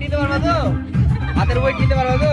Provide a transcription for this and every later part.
নিতে পারবা তো? হাতের ওয়েট নিতে পারবা তো?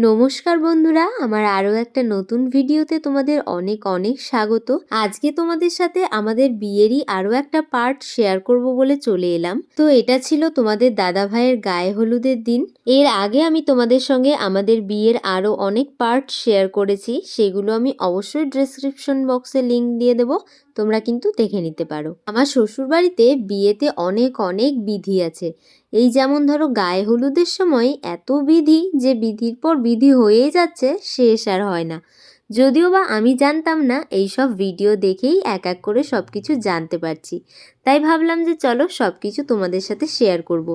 নমস্কার বন্ধুরা, আমার আরও একটা নতুন ভিডিওতে তোমাদের অনেক অনেক স্বাগত। আজকে তোমাদের সাথে আমাদের বিয়েরই আরও একটা পার্ট শেয়ার করব বলে চলে এলাম। তো এটা ছিল তোমাদের দাদা ভাইয়ের গায়ে হলুদের দিন। এর আগে আমি তোমাদের সঙ্গে আমাদের বিয়ের আরও অনেক পার্ট শেয়ার করেছি। সেগুলো আমি অবশ্যই ডেসক্রিপশন বক্সে লিংক দিয়ে দেবো। তোমরা কিন্তু দেখে নিতে পারো। আমার শ্বশুরবাড়িতে বিয়েতে অনেক অনেক বিধি আছে। এই যেমন ধরো গায়ে হলুদের সময় এত বিধি যে বিধির পর বিধি হয়েই যাচ্ছে, শেষ আর হয় না যদিও বা আমি জানতাম না, এই সব ভিডিও দেখেই এক এক করে সব কিছু জানতে পারছি তাই ভাবলাম যে চলো সব কিছু তোমাদের সাথে শেয়ার করব।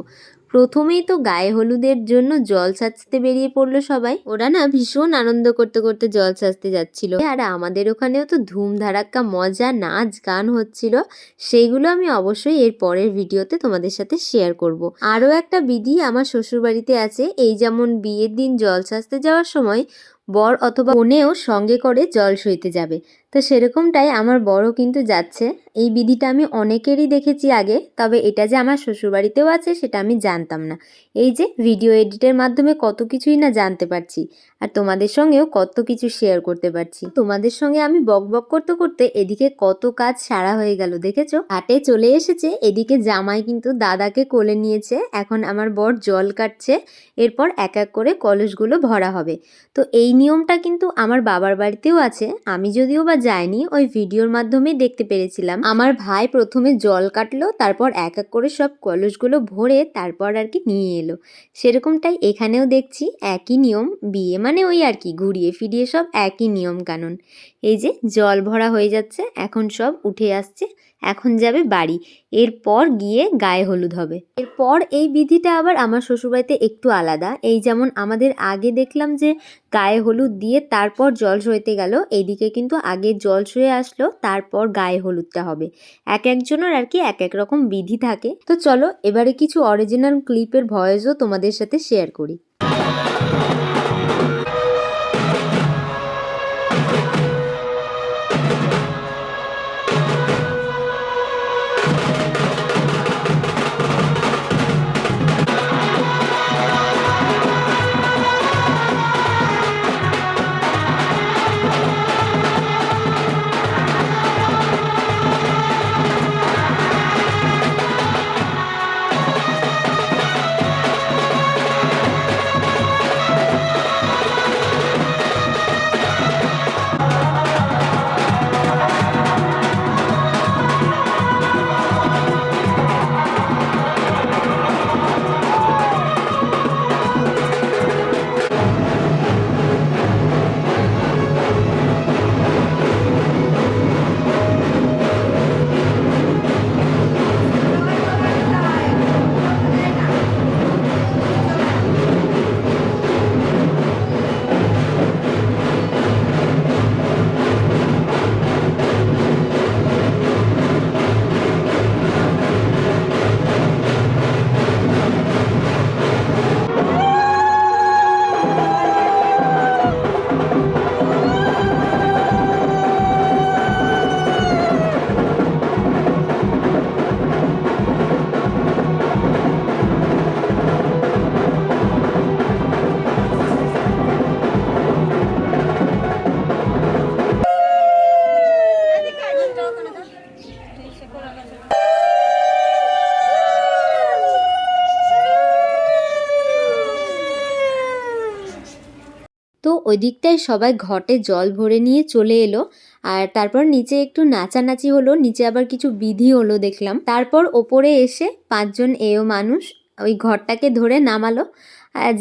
প্রথমেই তো গায়ে হলুদের জন্য জল সাজতে বেরিয়ে পড়ল সবাই। ওরা না ভীষণ আনন্দ করতে করতে জল সাজতে যাচ্ছিল। আর আমাদের ওখানেও তো ধুম ধারাক্কা মজা, নাচ, গান হচ্ছিল। সেইগুলো আমি অবশ্যই এর পরের ভিডিওতে তোমাদের সাথে শেয়ার করব। আরও একটা বিধি আমার শ্বশুরবাড়িতে আছে, এই যেমন বিয়ের দিন জল সাজতে যাওয়ার সময় বর অথবা বোনেও সঙ্গে করে জল সইতে যাবে। তো সেরকমটাই আমার বড় কিন্তু যাচ্ছে। এই বিধিটা আমি অনেকেরই দেখেছি আগে, তবে এটা যে আমার শ্বশুরবাড়িতেও আছে সেটা আমি জানতাম না। এই যে ভিডিও এডিটের মাধ্যমে কত কিছুই না জানতে পারছি। আর তোমাদের সঙ্গেও কত কিছু শেয়ার করতে পারছি। তোমাদের সঙ্গে আমি বক বক করতে করতে এদিকে কত কাজ সারা হয়ে গেল, দেখেছ? হাটে চলে এসেছে, এদিকে জামাই কিন্তু দাদাকে কোলে নিয়েছে, এখন আমার বর জল কাটছে, এরপর এক এক করে কলসগুলো ভরা হবে। তো এই নিয়মটা কিন্তু আমার বাবার বাড়িতেও আছে, আমি যদিও বা যাইনি, ওই ভিডিওর মাধ্যমে দেখতে পেরেছিলাম। আমার ভাই প্রথমে জল কাটলো, তারপর এক এক করে সব কলসগুলো ভরে তারপর আর কি নিয়ে এলো। সেরকমটাই এখানেও দেখছি, একই নিয়ম, বিয়ে মানে ওই আর কি, ঘুরিয়ে ফিরিয়ে সব একই নিয়ম কানুন। এই যে জল ভরা হয়ে যাচ্ছে, এখন সব উঠে আসছে, এখন যাবে বাড়ি। এরপর গিয়ে গায়ে হলুদ হবে। এরপর এই বিধিটা আবার আমার শ্বশুরবাড়িতে একটু আলাদা। এই যেমন আমাদের আগে দেখলাম যে গায়ে হলুদ দিয়ে তারপর জল সইতে গেল, এইদিকে কিন্তু আগে জল সয়ে আসলো, তারপর গায়ে হলুদটা হবে। এক একজনের আর কি এক এক রকম বিধি থাকে। তো চলো, এবারে কিছু অরিজিনাল ক্লিপের ভয়েসও তোমাদের সাথে শেয়ার করি। ওই দিকটায় সবাই ঘটে জল ভরে নিয়ে চলে এলো। আর তারপর নিচে একটু নাচানাচি হলো, নিচে আবার কিছু বিধি হলো দেখলাম। তারপর ওপরে এসে পাঁচজন এও মানুষ ওই ঘরটাকে ধরে নামালো।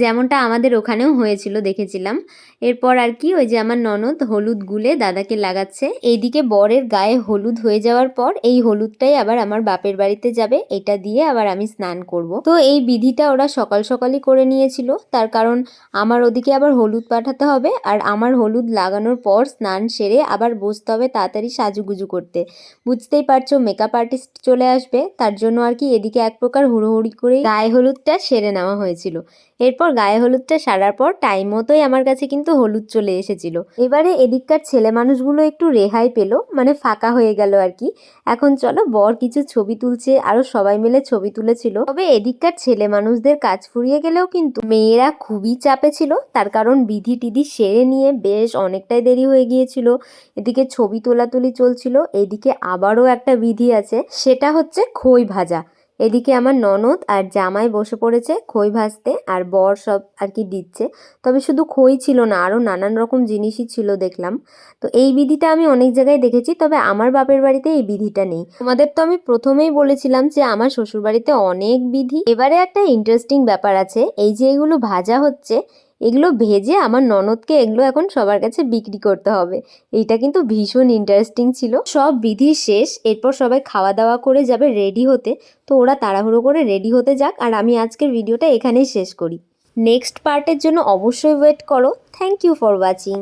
যেমনটা আমাদের ওখানেও হয়েছিল, দেখেছিলাম। এরপর আর কি, ওই যে আমার ননদ হলুদ গুলে দাদাকে লাগাচ্ছে। এইদিকে বরের গায়ে হলুদ হয়ে যাওয়ার পর এই হলুদটাই আবার আমার বাপের বাড়িতে যাবে, এটা দিয়ে আবার আমি স্নান করব। তো এই বিধিটা ওরা সকাল সকালই করে নিয়েছিল। তার কারণ আমার ওদিকে আবার হলুদ পাঠাতে হবে, আর আমার হলুদ লাগানোর পর স্নান সেরে আবার বসতে হবে তাড়াতাড়ি সাজুগুজু করতে। বুঝতেই পারছ মেকআপ আর্টিস্ট চলে আসবে, তার জন্য আর কি এদিকে এক প্রকার হুড়োহুড়ি করে গায়ে হলুদটা সেরে নেওয়া হয়েছিল। এরপর গায়ে হলুদটা সারার পর টাইম মতোই আমার কাছে কিন্তু হলুদ চলে এসেছিল। এবারে এদিককার ছেলে মানুষগুলো একটু রেহাই পেল মানে ফাঁকা হয়ে গেল আর কি। এখন চলো বর কিছু ছবি তুলছে, আরও সবাই মিলে ছবি তুলেছিল। তবে এদিককার ছেলে মানুষদের কাজ ফুরিয়ে গেলেও কিন্তু মেয়েরা খুবই চাপে ছিল। তার কারণ বিধি টিধি সেরে নিয়ে বেশ অনেকটাই দেরি হয়ে গিয়েছিল। এদিকে ছবি তোলাতুলি চলছিল, এদিকে আবারও একটা বিধি আছে, সেটা হচ্ছে খই ভাজা। এদিকে আমার ননদ আর জামাই বসে পড়েছে খই ভাজতে আর বর সব আর কি দিচ্ছে। তবে শুধু খই ছিল না আরও নানান রকম জিনিসই ছিল দেখলাম। তো এই বিধিটা আমি অনেক জায়গায় দেখেছি, তবে আমার বাপের বাড়িতে এই বিধিটা নেই। তোমাদের তো আমি প্রথমেই বলেছিলাম যে আমার শ্বশুর বাড়িতে অনেক বিধি। এবারে একটা ইন্টারেস্টিং ব্যাপার আছে, এই যে এগুলো ভাজা হচ্ছে এগুলো ভেজে আমার ননদকে এগুলো এখন সবার কাছে বিক্রি করতে হবে। এইটা কিন্তু ভীষণ ইন্টারেস্টিং ছিল। সব বিধি শেষ, এরপর সবাই খাওয়া দাওয়া করে যাবে রেডি হতে। তো ওরা তাড়াহুড়ো করে রেডি হতে যাক, আর আমি আজকের ভিডিওটা এখানেই শেষ করি। নেক্সট পার্টের জন্য অবশ্যই ওয়েট করো। Thank you for watching